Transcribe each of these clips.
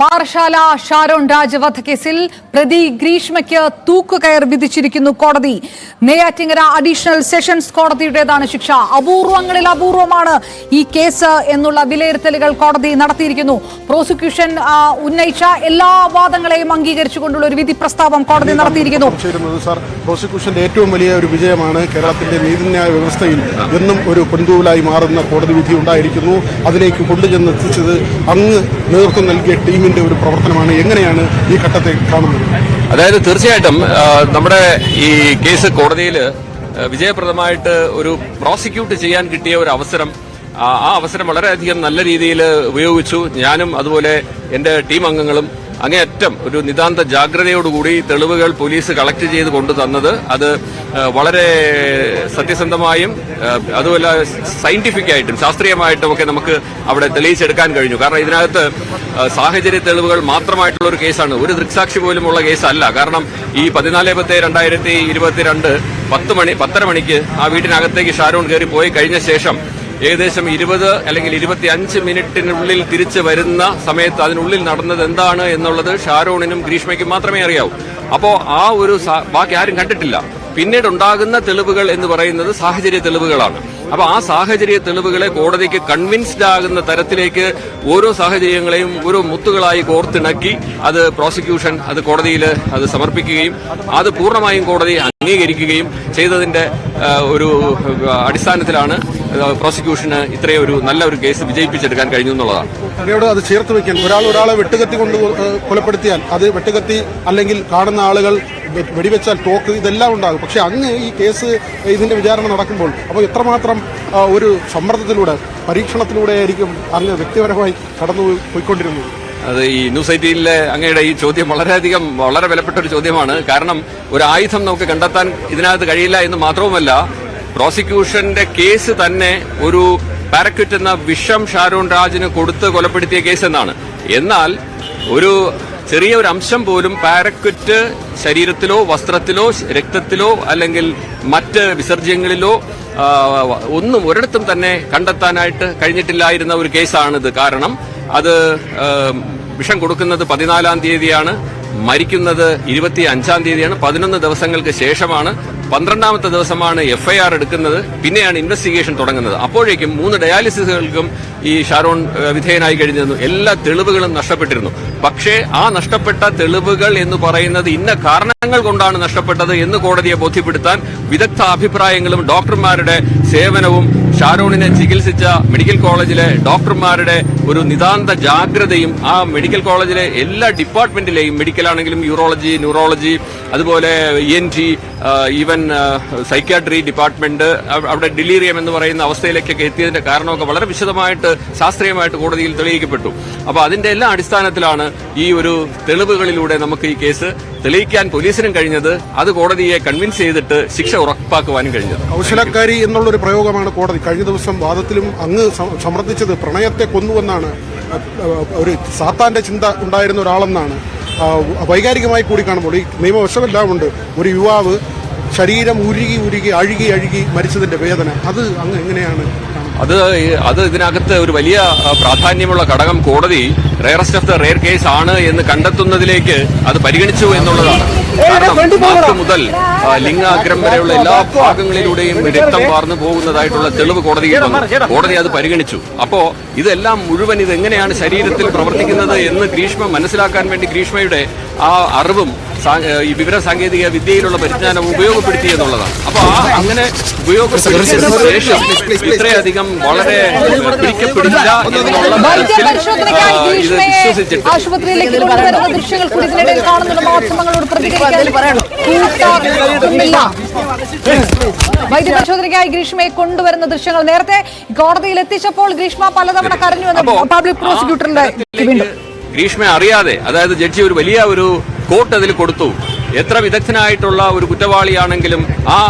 പാറശാല ഷാരോൺ രാജ് വധക്കേസിൽ പ്രതി ഗ്രീഷ്മയ്ക്ക് തൂക്കുകയർ വിധിച്ചിരിക്കുന്നു കോടതി. നെയ്യാറ്റിങ്ങര അഡീഷണൽ സെഷൻസ് കോടതിയുടേതാണ് ശിക്ഷ. അപൂർവങ്ങളിൽ അപൂർവമാണ് ഈ കേസ് എന്നുള്ള വിലയിരുത്തലുകൾ കോടതി നടത്തിയിരിക്കുന്നു. പ്രോസിക്യൂഷൻ ഉന്നയിച്ച എല്ലാ വാദങ്ങളെയും അംഗീകരിച്ചുകൊണ്ടുള്ള ഒരു വിധി പ്രസ്താവം കോടതി നടത്തിയിരിക്കുന്നു. പ്രോസിക്യൂഷന്റെ ഏറ്റവും വലിയ ഒരു വിജയമാണ് കേരളത്തിന്റെ നീതിന്യായ വ്യവസ്ഥയിൽ എന്നും ഒരു പൊൻതൂവലായി മാറുന്ന കോടതി വിധി ഉണ്ടായിരിക്കുന്നു. അതിലേക്ക് കൊണ്ടുചെന്ന് എത്തിച്ചത് അങ്ങ് നേതൃത്വം നൽകിയ ടീമിന്റെ ഒരു പ്രവർത്തനമാണ് എങ്ങനെയാണ് ഈ ഘട്ടത്തെ കാണുന്നത്? അതായത് തീർച്ചയായിട്ടും നമ്മുടെ ഈ കേസ് കോടതിയിൽ വിജയപ്രദമായിട്ട് ഒരു പ്രോസിക്യൂട്ട് ചെയ്യാൻ കിട്ടിയ ഒരു അവസരം ആ അവസരം വളരെയധികം നല്ല രീതിയിൽ ഉപയോഗിച്ചു. ഞാനും അതുപോലെ എന്റെ ടീം അംഗങ്ങളും അങ്ങേയറ്റം ഒരു നിതാന്ത ജാഗ്രതയോടുകൂടി തെളിവുകൾ പോലീസ് കളക്ട് ചെയ്ത് കൊണ്ടു തന്നത്. അത് വളരെ സത്യസന്ധമായും അതുമല്ല സയന്റിഫിക് ആയിട്ടും ശാസ്ത്രീയമായിട്ടും ഒക്കെ നമുക്ക് അവിടെ തെളിയിച്ചെടുക്കാൻ കഴിഞ്ഞു. കാരണം ഇതിനകത്ത് സാഹചര്യ തെളിവുകൾ മാത്രമായിട്ടുള്ള ഒരു കേസാണ് ഒരു ദൃക്സാക്ഷി പോലും പോലുമുള്ള കേസല്ല കാരണം ഈ പതിനാല് പത്ത് രണ്ടായിരത്തി ഇരുപത്തിരണ്ട് പത്ത് മണി പത്തര മണിക്ക് ആ വീട്ടിനകത്തേക്ക് ഷാരോൺ കയറി പോയി കഴിഞ്ഞ ശേഷം ഏകദേശം ഇരുപത് അല്ലെങ്കിൽ ഇരുപത്തി അഞ്ച് മിനിറ്റിനുള്ളിൽ തിരിച്ചു വരുന്ന സമയത്ത് അതിനുള്ളിൽ നടന്നത് എന്താണ് എന്നുള്ളത് ഷാരോണിനും ഗ്രീഷ്മയ്ക്കും മാത്രമേ അറിയാവൂ. അപ്പോ ആ ഒരു ബാക്കി ആരും കണ്ടിട്ടില്ല. പിന്നീട് ഉണ്ടാകുന്ന തെളിവുകൾ എന്ന് പറയുന്നത് സാഹചര്യ തെളിവുകളാണ്. അപ്പൊ ആ സാഹചര്യ തെളിവുകളെ കോടതിക്ക് കൺവിൻസ്ഡ് ആകുന്ന തരത്തിലേക്ക് ഓരോ സാഹചര്യങ്ങളെയും ഓരോ മുത്തുകളായി കോർത്തിണക്കി അത് പ്രോസിക്യൂഷൻ അത് കോടതിയിൽ അത് സമർപ്പിക്കുകയും അത് പൂർണമായും കോടതി അംഗീകരിക്കുകയും ചെയ്തതിന്റെ ഒരു അടിസ്ഥാനത്തിലാണ് പ്രോസിക്യൂഷന് ഇത്രയും ഒരു നല്ല ഒരു കേസ് വിജയിപ്പിച്ചെടുക്കാൻ കഴിഞ്ഞു എന്നുള്ളതാണ്. അങ്ങയോട് അത് ചേർത്ത് വെക്കാൻ ഒരാൾ ഒരാളെ വെട്ടുകത്തി കൊണ്ട് കൊലപ്പെടുത്തിയാൽ അത് വെട്ടുകത്തി അല്ലെങ്കിൽ കാണുന്ന ആളുകൾ വെടിവെച്ചാൽ തോക്ക് ഇതെല്ലാം ഉണ്ടാകും. പക്ഷെ അങ്ങ് ഈ കേസ് ഇതിന്റെ വിചാരണ നടക്കുമ്പോൾ അപ്പോൾ എത്രമാത്രം ഒരു സമ്മർദ്ദത്തിലൂടെ പരീക്ഷണത്തിലൂടെ ആയിരിക്കും അങ്ങ് വ്യക്തിപരമായി കടന്നു പോയിക്കൊണ്ടിരുന്നത്? അത് ഈ ന്യൂസ് എയ്റ്റീനിലെ അങ്ങയുടെ ഈ ചോദ്യം വളരെയധികം വളരെ വിലപ്പെട്ട ഒരു ചോദ്യമാണ്. കാരണം ഒരു ആയുധം നമുക്ക് കണ്ടെത്താൻ ഇതിനകത്ത് കഴിയില്ല എന്ന് മാത്രവുമല്ല പ്രോസിക്യൂഷന്റെ കേസ് തന്നെ ഒരു പാരക്വിറ്റ് എന്ന വിഷം ഷാരൂൺ രാജിന് കൊടുത്ത് കൊലപ്പെടുത്തിയ കേസ് എന്നാണ്. എന്നാൽ ഒരു ചെറിയ ഒരു അംശം പോലും പാരക്വിറ്റ് ശരീരത്തിലോ വസ്ത്രത്തിലോ രക്തത്തിലോ അല്ലെങ്കിൽ മറ്റ് വിസർജ്യങ്ങളിലോ ഒന്നും ഒരിടത്തും തന്നെ കണ്ടെത്താനായിട്ട് കഴിഞ്ഞിട്ടില്ലായിരുന്ന ഒരു കേസാണിത്. കാരണം അത് വിഷം കൊടുക്കുന്നത് പതിനാലാം തീയതിയാണ് മരിക്കുന്നത് ഇരുപത്തി അഞ്ചാം തീയതിയാണ് പതിനൊന്ന് ദിവസങ്ങൾക്ക് ശേഷമാണ് പന്ത്രണ്ടാമത്തെ ദിവസമാണ് എഫ്ഐആർ എടുക്കുന്നത് പിന്നെയാണ് ഇൻവെസ്റ്റിഗേഷൻ തുടങ്ങുന്നത്. അപ്പോഴേക്കും മൂന്ന് ഡയാലിസിസുകൾക്കും ഈ ഷാരോൺ വിധേയനായി കഴിഞ്ഞിരുന്നു. എല്ലാ തെളിവുകളും നഷ്ടപ്പെട്ടിരുന്നു. പക്ഷേ ആ നഷ്ടപ്പെട്ട തെളിവുകൾ എന്ന് പറയുന്നത് ഇന്ന കാരണങ്ങൾ കൊണ്ടാണ് നഷ്ടപ്പെട്ടത് എന്ന് കോടതിയെ ബോധ്യപ്പെടുത്താൻ വിദഗ്ധ അഭിപ്രായങ്ങളും ഡോക്ടർമാരുടെ സേവനവും ഷാരോണിനെ ചികിത്സിച്ച മെഡിക്കൽ കോളേജിലെ ഡോക്ടർമാരുടെ ഒരു നിതാന്ത ജാഗ്രതയും ആ മെഡിക്കൽ കോളേജിലെ എല്ലാ ഡിപ്പാർട്ട്മെന്റിലെയും മെഡിക്കൽ ആണെങ്കിലും യൂറോളജി ന്യൂറോളജി അതുപോലെ E N T even psychiatry department അവിടെ ഡിലീറിയം എന്ന് പറയുന്ന അവസ്ഥയിലേക്കൊക്കെ എത്തിയതിന്റെ കാരണമൊക്കെ വളരെ വിശദമായിട്ട് ശാസ്ത്രീയമായിട്ട് കോടതിയിൽ തെളിയിക്കപ്പെട്ടു. അപ്പൊ അതിന്റെ എല്ലാ അടിസ്ഥാനത്തിലാണ് ഈ ഒരു തെളിവുകളിലൂടെ നമുക്ക് ഈ കേസ് തെളിയിക്കാൻ പോലീസിനും കഴിഞ്ഞത് അത് കോടതിയെ കൺവിൻസ് ചെയ്തിട്ട് ശിക്ഷ ഉറപ്പാക്കുവാനും കഴിഞ്ഞത്. കൗശലക്കാരി എന്നുള്ളൊരു പ്രയോഗമാണ് കോടതി. കഴിഞ്ഞ ദിവസം വാദത്തിലും അങ്ങ് സമർത്ഥിച്ചത് പ്രണയത്തെ കൊന്നുവെന്നാണ് ഒരു സാത്താന്റെ ചിന്ത ഉണ്ടായിരുന്ന ഒരാളെന്നാണ്. വൈകാരികമായി കൂടി കാണുമ്പോൾ ഈ നിയമവശമെല്ലാം ഉണ്ട്. ഒരു യുവാവ് ശരീരം ഉരുകി ഉരുകി അഴുകി അഴുകി മരിച്ചതിന്റെ വേദന. അത് അങ്ങ് എങ്ങനെയാണ് അത് അത് ഇതിനകത്ത് ഒരു വലിയ പ്രാധാന്യമുള്ള ഘടകം കോടതി rarest of the rare case ആണ് എന്ന് കണ്ടെത്തുന്നതിലേക്ക് അത് പരിഗണിച്ചു എന്നുള്ളതാണ്. കാരണം മുതൽ ലിംഗാഗ്രം വരെയുള്ള എല്ലാ ഭാഗങ്ങളിലൂടെയും രക്തം വാർന്നു പോകുന്നതായിട്ടുള്ള തെളിവ് കോടതിയിൽ വന്നു. കോടതി അത് പരിഗണിച്ചു. അപ്പോ ഇതെല്ലാം മുഴുവൻ ഇത് എങ്ങനെയാണ് ശരീരത്തിൽ പ്രവർത്തിക്കുന്നത് എന്ന് ഗ്രീഷ്മ മനസ്സിലാക്കാൻ വേണ്ടി ഗ്രീഷ്മയുടെ ആ അറിവും ഈ വിവര സാങ്കേതിക വിദ്യയിലുള്ള പരിജ്ഞാനം ഉപയോഗപ്പെടുത്തി എന്നുള്ളതാണ്. അപ്പൊ ആ അങ്ങനെ ഉപയോഗപ്പെടുത്തിയതിനു ശേഷം ഇത്രയധികം വളരെ പിടിക്കപ്പെടില്ല എന്നുള്ള ഇത് വിശ്വസിച്ചിട്ട് ആശുപത്രിയിലേക്ക് കൊണ്ടുവരുന്ന ദൃശ്യങ്ങൾ കൂടി ഇതിനിടയിൽ കാണുന്നുണ്ട് മാധ്യമങ്ങളോട് പ്രതികരിക്കാൻ വൈദ്യ പരിശോധനയ്ക്കായി ഗ്രീഷ്മയെ കൊണ്ടുവരുന്ന ദൃശ്യങ്ങൾ നേരത്തെ കോടതിയിൽ എത്തിച്ചപ്പോൾ ഗ്രീഷ്മ പലതവണ കരഞ്ഞു എന്ന് പബ്ലിക് പ്രോസിക്യൂട്ടറിന്റെ വീണ്ടും. ഗ്രീഷ്മ അറിയാതെ അതായത് ജഡ്ജി ഒരു വലിയ ഒരു കോട്ട് അതിൽ കൊടുത്തു. എത്ര വിദഗ്ധനായിട്ടുള്ള ഒരു കുറ്റവാളിയാണെങ്കിലും ആ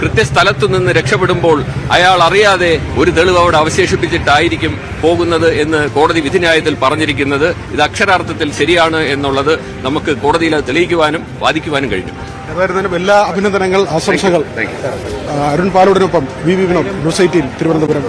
കൃത്യസ്ഥലത്തു നിന്ന് രക്ഷപ്പെടുമ്പോൾ അയാൾ അറിയാതെ ഒരു തെളിവ് അവിടെ അവശേഷിപ്പിച്ചിട്ടായിരിക്കും പോകുന്നത് എന്ന് കോടതി വിധിന്യായത്തിൽ പറഞ്ഞിരിക്കുന്നത്. ഇത് അക്ഷരാർത്ഥത്തിൽ ശരിയാണ് എന്നുള്ളത് നമുക്ക് കോടതിയിൽ അത് തെളിയിക്കുവാനും വാദിക്കുവാനും കഴിഞ്ഞു. ഏതായിരുന്നാലും എല്ലാ അഭിനന്ദനങ്ങൾ ആശംസകൾ. Arun പാലോടിനൊപ്പം V V Vinod news eighteen Thiruvananthapuram.